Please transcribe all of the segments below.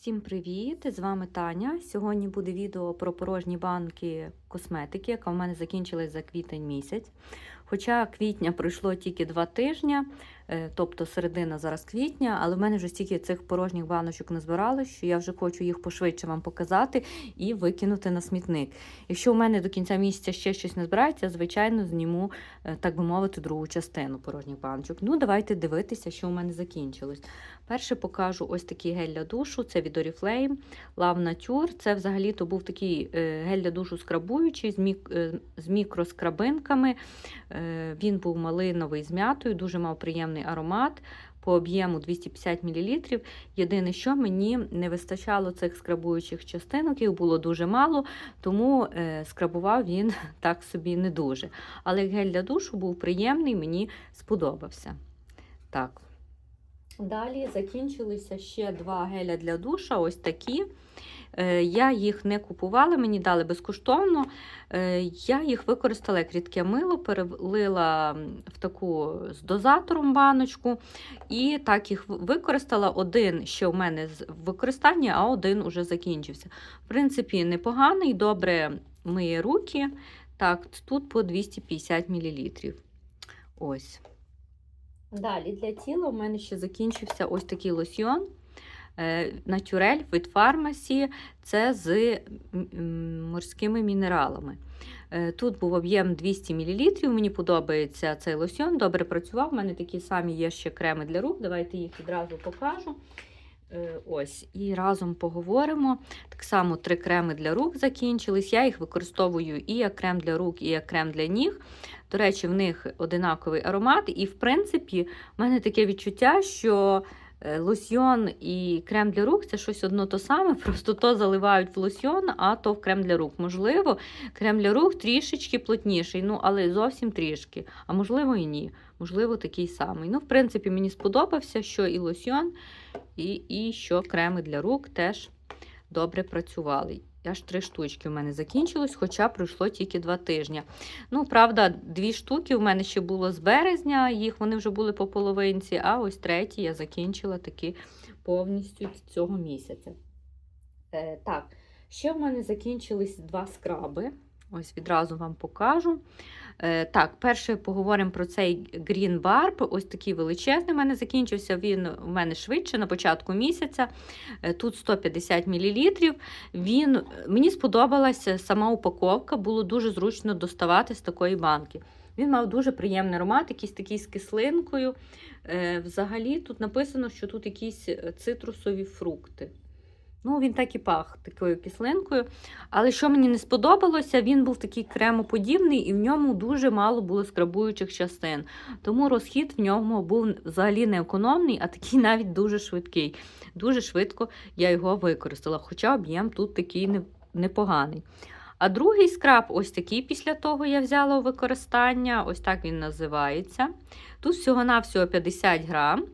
Всім привіт! З вами Таня. Сьогодні буде відео про порожні банки косметики, яка в мене закінчилась за квітень місяць. Хоча квітня пройшло тільки два тижні, тобто середина зараз квітня, але в мене вже стільки цих порожніх баночок назбиралось, що я вже хочу їх пошвидше вам показати і викинути на смітник. Якщо у мене до кінця місяця ще щось не збирається, звичайно, зніму, е, так би мовити, другу частину порожніх баночок. Ну, давайте дивитися, що у мене закінчилось. Перше покажу ось такий гель для душу. Це від Oriflame Love Nature. Це взагалі-то був такий е, гель для душу скрабуючий з, мік, е, з мікроскрабинками. Е, Він був малиновий з м'ятою, дуже мав приємний аромат. По об'єму 250 мл. Єдине, що мені не вистачало цих скрабуючих частинок, їх було дуже мало, тому е, скрабував він так собі не дуже. Але гель для душу був приємний, мені сподобався. Так. Далі закінчилися ще два геля для душа, ось такі. Е, Я їх не купувала, мені дали безкоштовно. Е, Я їх використала як рідке мило, перелила в таку з дозатором баночку. І так їх використала. Один ще в мене в використанні, а один уже закінчився. В принципі, непоганий, добре миє руки. Так, тут по 250 мл. Ось. Далі для тіла у мене ще закінчився ось такий лосьйон. Натюрель від фармасі, це з морськими мінералами. Е, Тут був об'єм 200 мл. Мені подобається цей лосьйон, добре працював. У мене такі самі є ще креми для рук. Давайте їх відразу покажу. Е, Ось, І разом поговоримо. Так само три креми для рук закінчились. Я їх використовую і як крем для рук, і як крем для ніг. До речі, в них одинаковий аромат. І, в принципі, в мене таке відчуття, що лосьйон і крем для рук це щось одно то саме, просто то заливають в лосьйон, а то в крем для рук. Можливо, крем для рук трішечки плотніший, ну, але зовсім трішки. А можливо, і ні. Можливо, такий самий. Ну, в принципі, мені сподобався, що і лосьйон, і, і що креми для рук теж добре працювали. Аж три штучки у мене закінчилось, хоча пройшло тільки два тижні. Ну, правда, дві штуки у мене ще було з березня, їх вони вже були по половинці, а ось треті я закінчила таки повністю цього місяця. Е, Так, ще в мене закінчились два скраби. Ось відразу вам покажу. Е, Так, перше поговоримо про цей Green Barb. Ось такий величезний у мене закінчився. Він у мене швидше на початку місяця. Е, Тут 150 мл. Він, Мені сподобалася сама упаковка, було дуже зручно доставати з такої банки. Він мав дуже приємний аромат, якийсь такий з кислинкою. Е, Взагалі, тут написано, що тут якісь цитрусові фрукти. Ну, він так і пах такою кислинкою. Але що мені не сподобалося, він був такий кремоподібний і в ньому дуже мало було скрабуючих частин. Тому розхід в ньому був взагалі не економний, а такий навіть дуже швидкий. Дуже швидко я його використала, хоча об'єм тут такий непоганий. А другий скраб, ось такий після того я взяла у використання, ось так він називається. Тут всього-навсього 50 грам.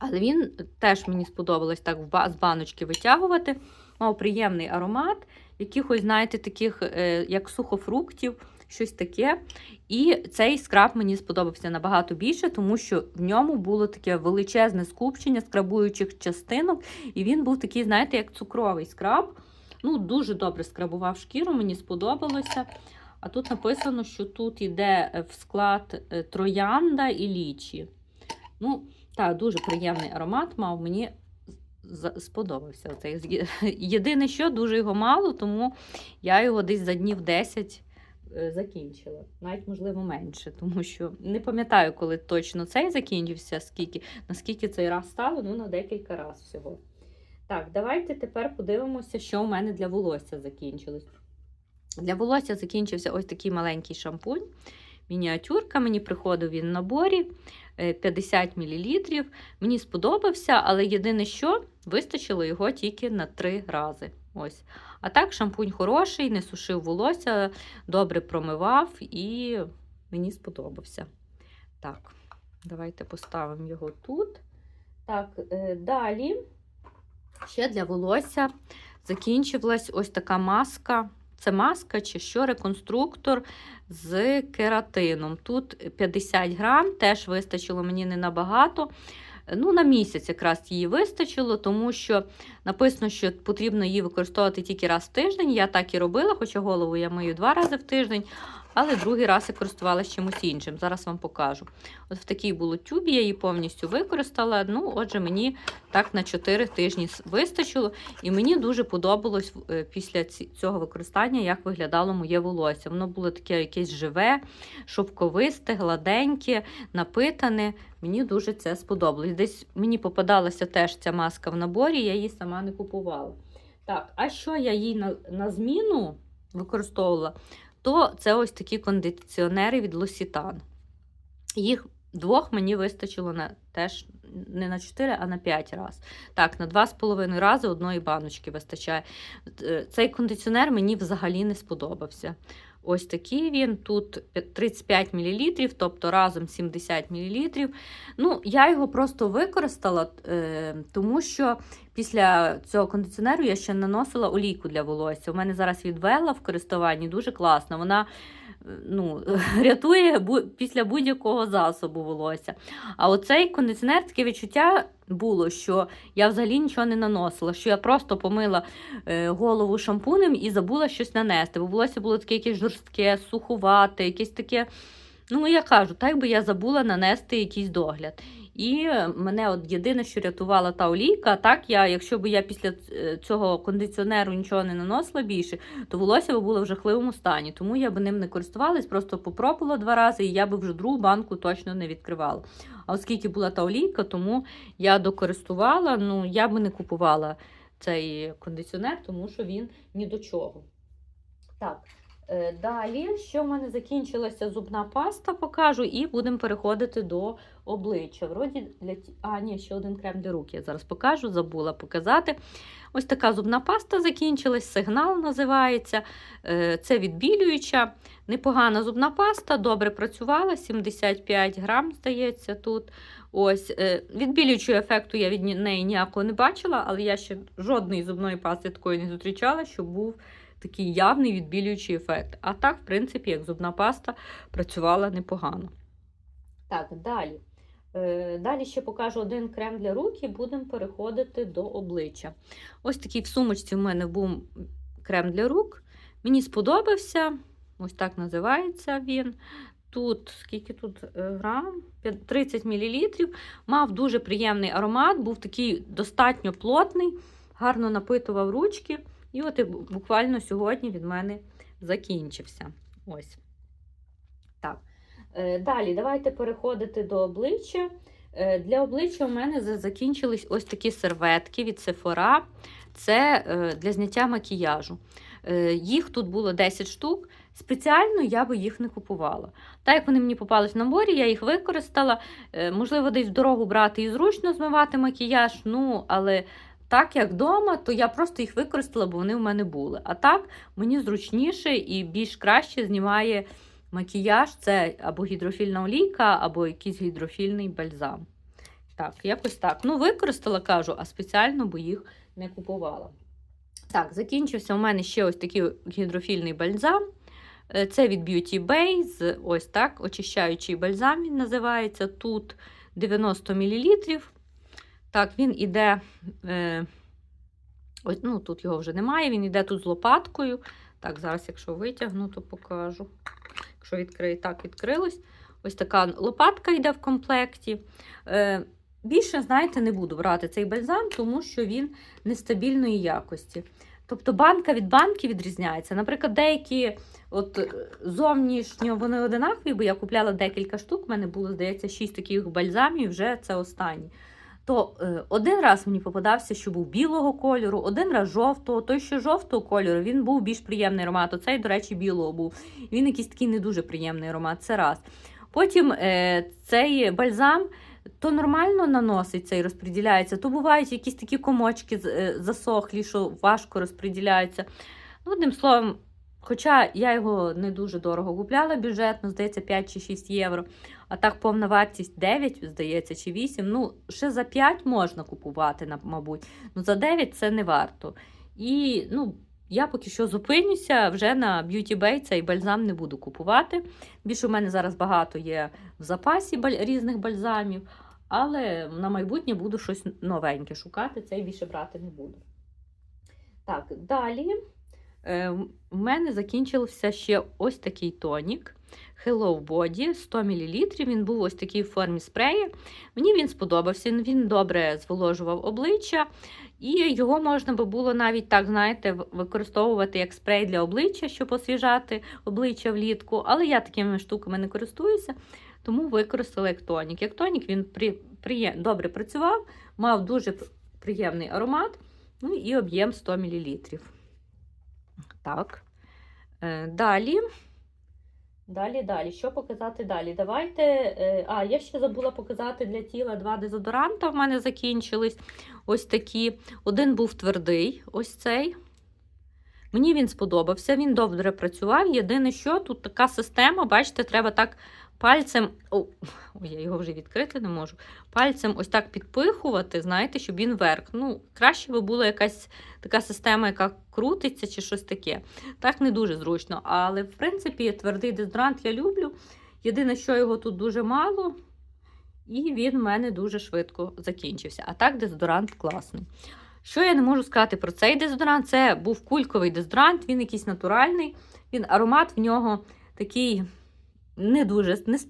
Але він теж мені сподобалось так з баночки витягувати. Мав приємний аромат, якихось, знаєте, таких, е, як сухофруктів, щось таке. І цей скраб мені сподобався набагато більше, тому що в ньому було таке величезне скупчення скрабуючих частинок. І він був такий, знаєте, як цукровий скраб. Ну, Дуже добре скрабував шкіру, мені сподобалося. А тут написано, що тут йде в склад е, троянда і лічі. Ну, так, дуже приємний аромат мав, мені сподобався. Оцей. Єдине, що дуже його мало, тому я його десь за днів 10 е, закінчила. Навіть, можливо, менше, тому що не пам'ятаю, коли точно цей закінчився, скільки, наскільки цей раз стало, ну на декілька разів всього. Так, давайте тепер подивимося, що у мене для волосся закінчилось. Для волосся закінчився ось такий маленький шампунь. Мініатюрка, мені приходив він в наборі. 50 мл. Мені сподобався, але єдине, що вистачило його тільки на 3 рази. Ось. А так, шампунь хороший, не сушив волосся, добре промивав і мені сподобався. Так, давайте поставимо його тут. Так, е, далі ще для волосся закінчилась ось така маска. Це маска чи що, реконструктор з кератином. Тут 50 грам, теж вистачило мені не набагато. Ну, на місяць якраз її вистачило, тому що написано, що потрібно її використовувати тільки раз в тиждень. Я так і робила, хоча голову я мию два рази в тиждень, але другий раз я користувалася чимось іншим. Зараз вам покажу. От в такій було тюбі, я її повністю використала. Ну, отже, мені так на 4 тижні вистачило. І мені дуже подобалось е, після цього використання, як виглядало моє волосся. Воно було таке якесь живе, шовковисте, гладеньке, напитане. Мені дуже це сподобалось. Десь мені попадалася теж ця маска в наборі, я її сама не купувала. Так, а що я їй на, на зміну використовувала? То це ось такі кондиціонери від L'Occitane. Їх двох мені вистачило на теж не на 4, а на 5 разів. Так, на 2,5 рази одної баночки вистачає. Е, Цей кондиціонер мені взагалі не сподобався. Ось такий він. Тут 35 мл, тобто разом 70 мл. Ну, я його просто використала, е, тому що після цього кондиціонеру я ще наносила олійку для волосся. У мене зараз відвела в користуванні дуже класно. Вона ну, рятує після будь-якого засобу волосся. А оцей кондиціонер таке відчуття було, що я взагалі нічого не наносила, що я просто помила е, голову шампунем і забула щось нанести. Бо волосся було таке якесь жорстке, суховате, якесь таке. Ну, я кажу, так би я забула нанести якийсь догляд. І мене от єдине, що рятувала та олійка, так я, якщо б я після е, цього кондиціонеру нічого не наносила більше, то волосся би було в жахливому стані. Тому я би ним не користувалась, просто попробувала два рази, і я би вже другу банку точно не відкривала. А оскільки була та олійка, тому я докористувала, ну я би не купувала цей кондиціонер, тому що він ні до чого. Так. Е, Далі, що в мене закінчилася зубна паста, покажу, і будемо переходити до обличчя. Вроді для А, ні, ще один крем для рук я зараз покажу, забула показати. Ось така зубна паста закінчилась, сигнал називається. Е, Це відбілююча, непогана зубна паста, добре працювала, 75 грам, здається, тут. Ось, е, відбілюючого ефекту я від неї ніякого не бачила, але я ще жодної зубної пасти такої не зустрічала, щоб був такий явний відбілюючий ефект. А так, в принципі, як зубна паста працювала непогано. Так, далі. Е, Далі ще покажу один крем для рук і будемо переходити до обличчя. Ось такий в сумочці в мене був крем для рук. Мені сподобався. Ось так називається він. Тут скільки тут е, грам? 30 мл. Мав дуже приємний аромат, був такий достатньо плотний, гарно напитував ручки. І от і буквально сьогодні від мене закінчився. Ось. Так. Е, Далі, давайте переходити до обличчя. Е, Для обличчя у мене закінчились ось такі серветки від Sephora. Це е, для зняття макіяжу. Їх тут було 10 штук. Спеціально я би їх не купувала. Так як вони мені попались в наборі, я їх використала. Можливо, десь в дорогу брати і зручно змивати макіяж. Ну, але так як вдома, то я просто їх використала, бо вони в мене були. А так мені зручніше і більш краще знімає макіяж. Це або гідрофільна олійка, або якийсь гідрофільний бальзам. Так, якось так. Ну, використала, кажу, а спеціально бо їх не купувала. Так, закінчився у мене ще ось такий гідрофільний бальзам. Е, Це від Beauty Bay, ось так, очищаючий бальзам він називається. Тут 90 мл. Так, він іде. Е, ось, ну, тут його вже немає, він іде тут з лопаткою. Так, зараз, якщо витягну, то покажу. Якщо відкрию, так, відкрилось. Ось така лопатка йде в комплекті. Е, більше, знаєте, не буду брати цей бальзам, тому що він нестабільної якості. Тобто банка від банки відрізняється. Наприклад, деякі от зовнішньо вони одинакові, бо я купляла декілька штук, в мене було, здається, 6 таких бальзамів, вже це останній. То е, один раз мені попадався, що був білого кольору, один раз жовтого. Той, що жовтого кольору, він був більш приємний аромат. Оцей, до речі, білого був. Він якийсь такий не дуже приємний аромат. Це раз. Потім е, цей бальзам то нормально наноситься і розподіляється, то бувають якісь такі комочки е, засохлі, що важко розподіляються. Ну, одним словом, хоча я його не дуже дорого купляла бюджетно, здається, 5 чи 6 євро. А так повна вартість 9, здається, чи 8. Ну, ще за 5 можна купувати, мабуть. Ну, за 9 це не варто. І ну, я поки що зупинюся вже на Beauty Bay цей бальзам не буду купувати. Більше у мене зараз багато є в запасі різних бальзамів. Але на майбутнє буду щось новеньке шукати, цей більше брати не буду. Так, далі е, в мене закінчився ще ось такий тонік. Hello Body 100 мл. Він був ось такий в формі спрея. Мені він сподобався, він добре зволожував обличчя, і його можна би було навіть так, знаєте, використовувати як спрей для обличчя, щоб освіжати обличчя влітку. Але я такими штуками не користуюся, тому використала як тонік. Як тонік він при, приє- добре працював, мав дуже приємний аромат, ну і об'єм 100 мл. Так. Е, Далі. Далі, далі. Що показати далі? Давайте. е, А, я ще забула показати для тіла два дезодоранта. В мене закінчились. Ось такі. Один був твердий, ось цей. Мені він сподобався, він добре працював. Єдине, що тут така система, бачите, треба так пальцем. О, я його вже відкрити не можу. Пальцем ось так підпихувати, знаєте, щоб він вверх. Ну, краще би була якась така система, яка крутиться чи щось таке. Так не дуже зручно. Але, в принципі, твердий дезодорант я люблю. Єдине, що його тут дуже мало, і він в мене дуже швидко закінчився. А так, дезодорант класний. Що я не можу сказати про цей дезодорант? Це був кульковий дезодорант, він якийсь натуральний. Він аромат в нього такий не дуже не з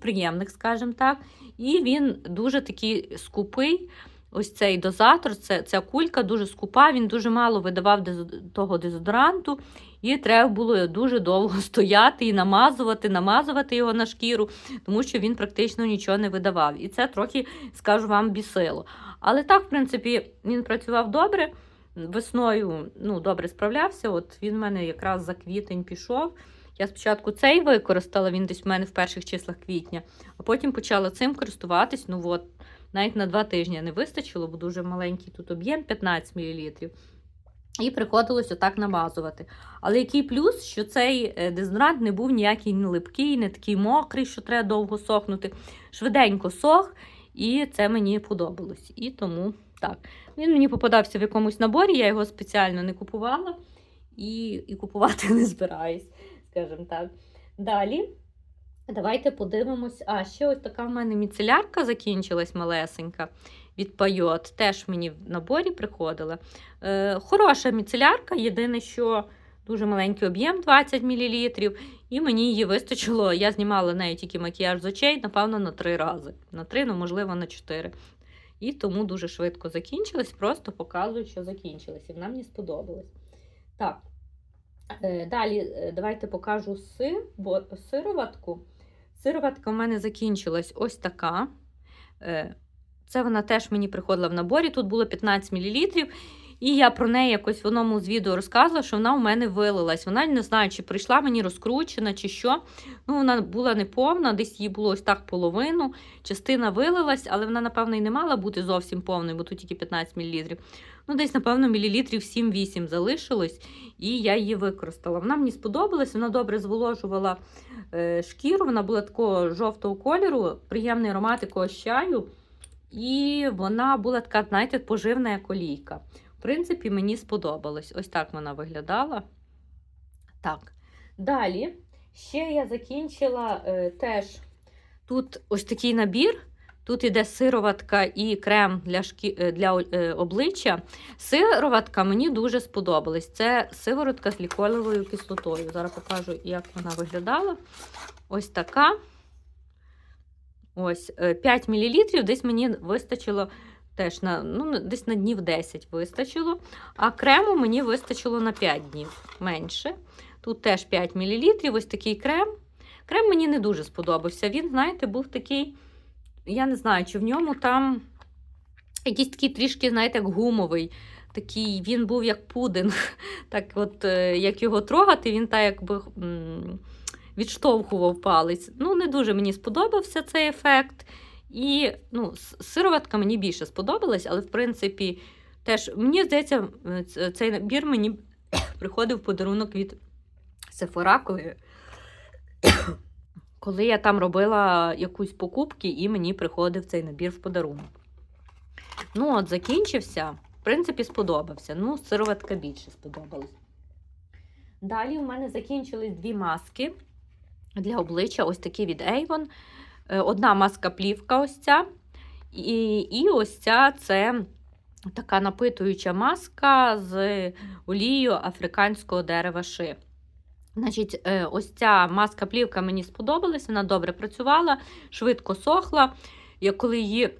скажімо так. І він дуже такий скупий. Ось цей дозатор, це, ця кулька дуже скупа, він дуже мало видавав того дезодоранту, і треба було дуже довго стояти і намазувати, намазувати його на шкіру, тому що він практично нічого не видавав. І це трохи, скажу вам, бісило. Але так, в принципі, він працював добре. Весною ну, добре справлявся. От він в мене якраз за квітень пішов. Я спочатку цей використала, він десь в мене в перших числах квітня, а потім почала цим користуватись. Ну от, навіть на два тижні не вистачило, бо дуже маленький тут об'єм 15 мл. І приходилось отак намазувати. Але який плюс, що цей е, дезодорант не був ніякий не липкий, не такий мокрий, що треба довго сохнути. Швиденько сох, і це мені подобалось. І тому так. Він мені попадався в якомусь наборі, я його спеціально не купувала і, і купувати не збираюсь, скажімо так. Далі. Давайте подивимось. А, ще ось така в мене міцелярка закінчилась малесенька від Пайот. Теж мені в наборі приходила. Е, хороша міцелярка, єдине, що дуже маленький об'єм 20 мл, і мені її вистачило. Я знімала нею тільки макіяж з очей, напевно, на три рази. На три, ну, можливо, на чотири. І тому дуже швидко закінчилась, просто показую, що закінчилась. І вона мені сподобалась. Так. Е, Далі е, давайте покажу сироватку. Сироватка в мене закінчилась ось така. Е, Це вона теж мені приходила в наборі. Тут було 15 мл. І я про неї якось в одному з відео розказувала, що вона у мене вилилась. Вона не знаю, чи прийшла мені розкручена, чи що. Ну, Вона була неповна, десь її було ось так половину. Частина вилилась, але вона, напевно, і не мала бути зовсім повною, бо тут тільки 15 мл. Ну, десь, напевно, мілілітрів 7-8 залишилось, і я її використала. Вона мені сподобалась, вона добре зволожувала е, шкіру, вона була такого жовтого кольору, приємний аромат якогось чаю. І вона була така, знаєте, поживна як олійка. В принципі, мені сподобалось. Ось так вона виглядала. Так. Далі ще я закінчила е, теж тут ось такий набір. Тут іде сироватка і крем для шкі... е, для е, обличчя. Сироватка мені дуже сподобалась. Це сиворотка з ліколевою кислотою. Зараз покажу, як вона виглядала. Ось така. Ось е, 5 мл. Десь мені вистачило теж на ну, десь на днів 10 вистачило. А крему мені вистачило на 5 днів менше. Тут теж 5 мл. Ось такий крем. Крем мені не дуже сподобався. Він, знаєте, був такий. Я не знаю, чи в ньому там якийсь такий трішки, знаєте, як гумовий. Такий, він був як пудинг. Так от, е, як його трогати, він так якби відштовхував палець. Ну, не дуже мені сподобався цей ефект. І ну, сироватка мені більше сподобалась, але в принципі, теж мені здається, цей набір мені приходив в подарунок від Sephora, коли я там робила якусь покупки, і мені приходив цей набір в подарунок. Ну, от, закінчився. В принципі, сподобався. Ну, сироватка більше сподобалась. Далі у мене закінчились дві маски для обличчя, ось такі від Avon. Е, Одна маска плівка ось ця. І, і ось ця це така напитуюча маска з олією африканського дерева ши. Значить, е, ось ця маска плівка мені сподобалась, вона добре працювала, швидко сохла. Я коли її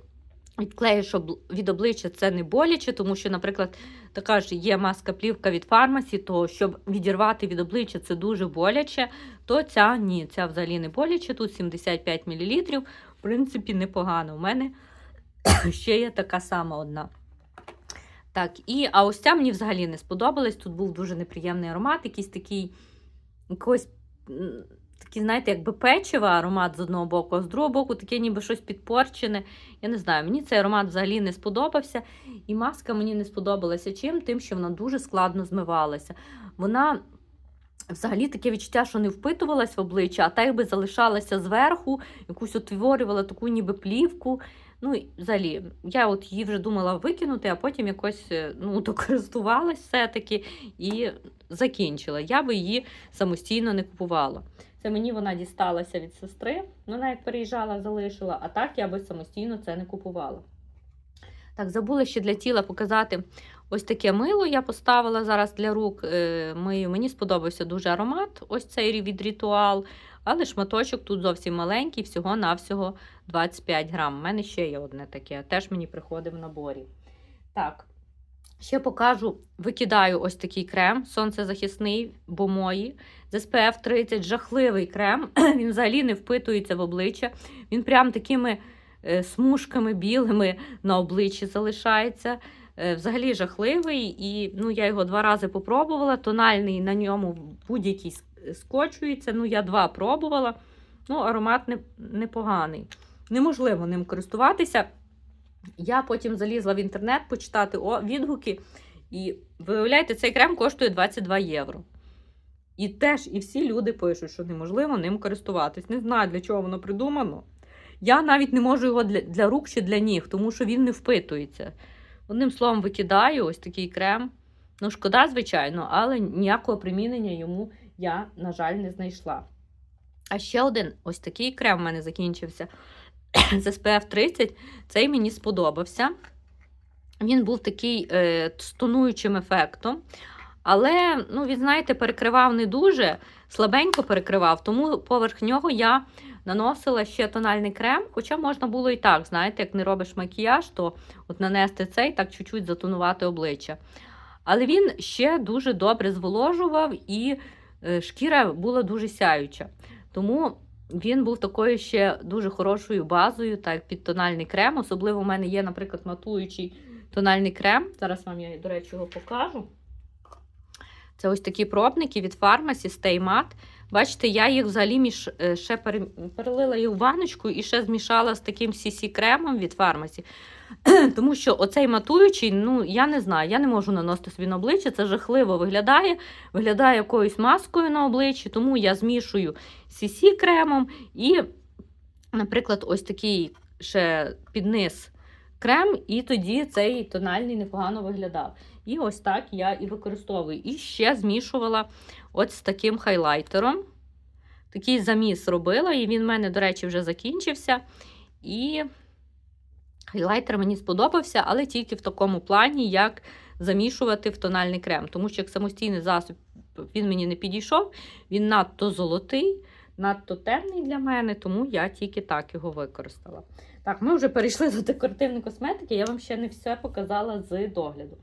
відклеїш від обличчя, це не боляче, тому що, наприклад, така ж є маска плівка від фармасі, то щоб відірвати від обличчя це дуже боляче, то ця ні, ця взагалі не боляче. Тут 75 мл. В принципі, непогано. У мене ще є така сама одна. Так, і, а ось ця мені взагалі не сподобалась. Тут був дуже неприємний аромат, якийсь такий, якийсь, м, такий, знаєте, якби печива аромат з одного боку, а з другого боку таке ніби щось підпорчене. Я не знаю, мені цей аромат взагалі не сподобався. І маска мені не сподобалася чим? Тим, що вона дуже складно змивалася. Вона. Взагалі таке відчуття, що не впитувалась в обличчя, а так якби залишалася зверху, якусь утворювала таку ніби плівку. Ну, взагалі, я от її вже думала викинути, а потім якось е, ну, докористувалась все-таки і закінчила. Я би її самостійно не купувала. Це мені вона дісталася від сестри. Вона як переїжджала, залишила, а так я би самостійно це не купувала. Так, забула ще для тіла показати ось таке мило. Я поставила зараз для рук е, мию. Мені сподобався дуже аромат, ось цей від ритуал. Але шматочок тут зовсім маленький, всього-навсього 25 грам. У мене ще є одне таке, теж мені приходить в наборі. Так, ще покажу, викидаю ось такий крем, сонцезахисний, бо мої. З SPF 30 жахливий крем. Він взагалі не впитується в обличчя. Він прям такими е, смужками білими на обличчі залишається. Е, Взагалі жахливий, і ну, я його два рази попробувала. Тональний на ньому будь-який скочується. Ну, я два пробувала. Ну, аромат непоганий. Неможливо ним користуватися. Я потім залізла в інтернет почитати відгуки. І виявляєте, цей крем коштує 22 євро. І теж і всі люди пишуть, що неможливо ним користуватись. Не знаю, для чого воно придумано. Я навіть не можу його для, для рук чи для ніг, тому що він не впитується. Одним словом, викидаю ось такий крем. Ну, шкода, звичайно, але ніякого примінення йому я, на жаль, не знайшла. А ще один ось такий крем в мене закінчився з SPF 30. Цей мені сподобався. Він був такий е, з ефектом. Але, ну, він, знаєте, перекривав не дуже, слабенько перекривав, тому поверх нього я наносила ще тональний крем. Хоча можна було і так, знаєте, як не робиш макіяж, то от нанести цей, так чуть-чуть затонувати обличчя. Але він ще дуже добре зволожував і шкіра була дуже сяюча. Тому він був такою ще дуже хорошою базою, так під тональний крем. Особливо в мене є, наприклад, матуючий тональний крем. Зараз вам я, до речі, його покажу. Це ось такі пробники від фармасі Stay Matte. Бачите, я їх взагалі між, е, ще пере- перелила їх в баночку і ще змішала з таким CC-кремом від фармасі. Тому що оцей матуючий, ну я не знаю, я не можу наносити собі на обличчя. Це жахливо виглядає. Виглядає якоюсь маскою на обличчі, тому я змішую CC кремом і, наприклад, ось такий ще під низ крем, і тоді цей тональний непогано виглядав. І ось так я і використовую. І ще змішувала от з таким хайлайтером. Такий заміс робила, і він в мене, до речі, вже закінчився. І хайлайтер мені сподобався, але тільки в такому плані, як замішувати в тональний крем. Тому що як самостійний засіб він мені не підійшов, він надто золотий, надто темний для мене, тому я тільки так його використала. Так, ми вже перейшли до декоративної косметики, я вам ще не все показала з догляду.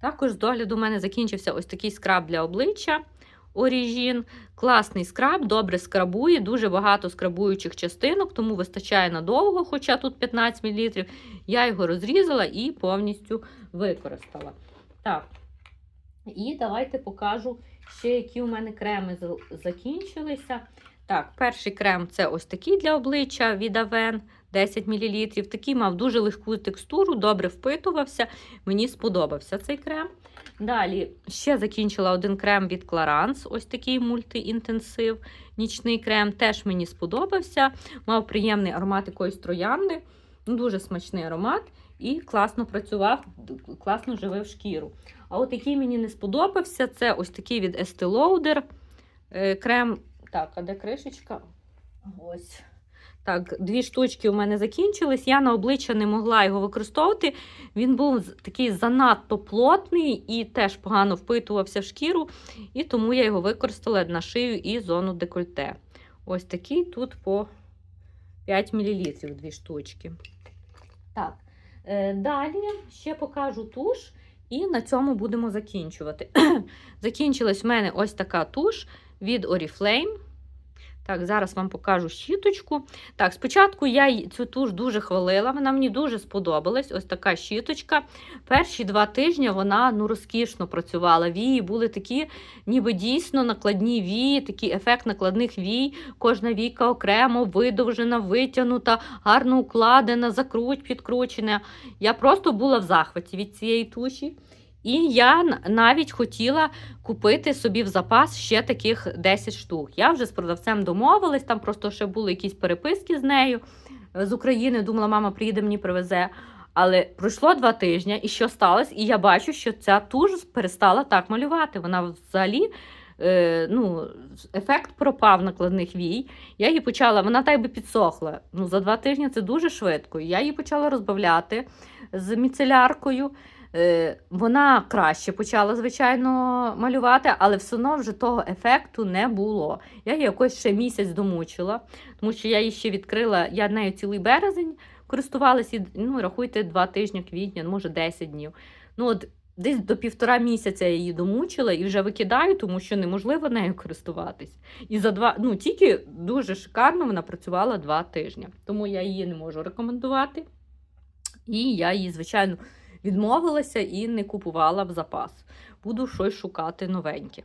Також з догляду у мене закінчився ось такий скраб для обличчя. Origin. Класний скраб, добре скрабує, дуже багато скрабуючих частинок, тому вистачає надовго, хоча тут 15 мл. Я його розрізала і повністю використала. Так. І давайте покажу ще, які у мене креми закінчилися. Так, перший крем це ось такий для обличчя від Aven 10 мл. Такий мав дуже легку текстуру, добре впитувався. Мені сподобався цей крем. Далі ще закінчила один крем від Clarins, ось такий мультиінтенсив. Нічний крем теж мені сподобався. Мав приємний аромат якоїсь троянди. Ну, Дуже смачний аромат і класно працював, класно живив шкіру. А от який мені не сподобався, це ось такий від Estee Lauder е, крем. Так, а де кришечка? Ось. Так, дві штучки у мене закінчились. Я на обличчя не могла його використовувати. Він був такий занадто плотний і теж погано впитувався в шкіру, і тому я його використала на шию і зону декольте. Ось такий тут по 5 мл дві штучки. Так, е, далі ще покажу туш, і на цьому будемо закінчувати. Закінчилась в мене ось така туш від Oriflame. Так, зараз вам покажу щіточку. Так, спочатку я цю туш дуже хвалила, вона мені дуже сподобалась. Ось така щіточка. Перші два тижні вона ну, розкішно працювала. Вії були такі, ніби дійсно накладні вії, такий ефект накладних вій. Кожна війка окремо, видовжена, витягнута, гарно укладена, закруть, підкручена. Я просто була в захваті від цієї туші. І я навіть хотіла купити собі в запас ще таких 10 штук. Я вже з продавцем домовилась, там просто ще були якісь переписки з нею е, з України. Думала, мама приїде мені привезе. Але пройшло два тижні, і що сталося? І я бачу, що ця туш перестала так малювати. Вона взагалі. Е, ну, ефект пропав накладних вій. Я її почала, вона так би підсохла. Ну, за два тижні це дуже швидко. Я її почала розбавляти з міцеляркою. Е, Вона краще почала, звичайно, малювати, але все одно вже того ефекту не було. Я її якось ще місяць домучила, тому що я її ще відкрила, я нею цілий березень користувалася, ну, рахуйте, два тижні квітня, може 10 днів. Ну, от десь до півтора місяця я її домучила і вже викидаю, тому що неможливо нею користуватись. І за два, ну, тільки дуже шикарно вона працювала два тижні. Тому я її не можу рекомендувати. І я її, звичайно, відмовилася і не купувала в запас. Буду щось шукати новеньке.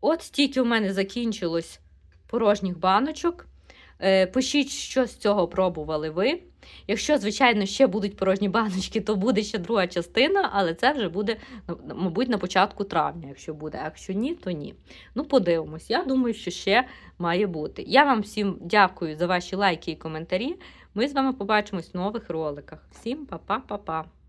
От стільки в мене закінчилось порожніх баночок. Е, Пишіть, що з цього пробували ви. Якщо, звичайно, ще будуть порожні баночки, то буде ще друга частина, але це вже буде, мабуть, на початку травня, якщо буде. А якщо ні, то ні. Ну, подивимось. Я думаю, що ще має бути. Я вам всім дякую за ваші лайки і коментарі. Ми з вами побачимось в нових роликах. Всім па-па-па-па!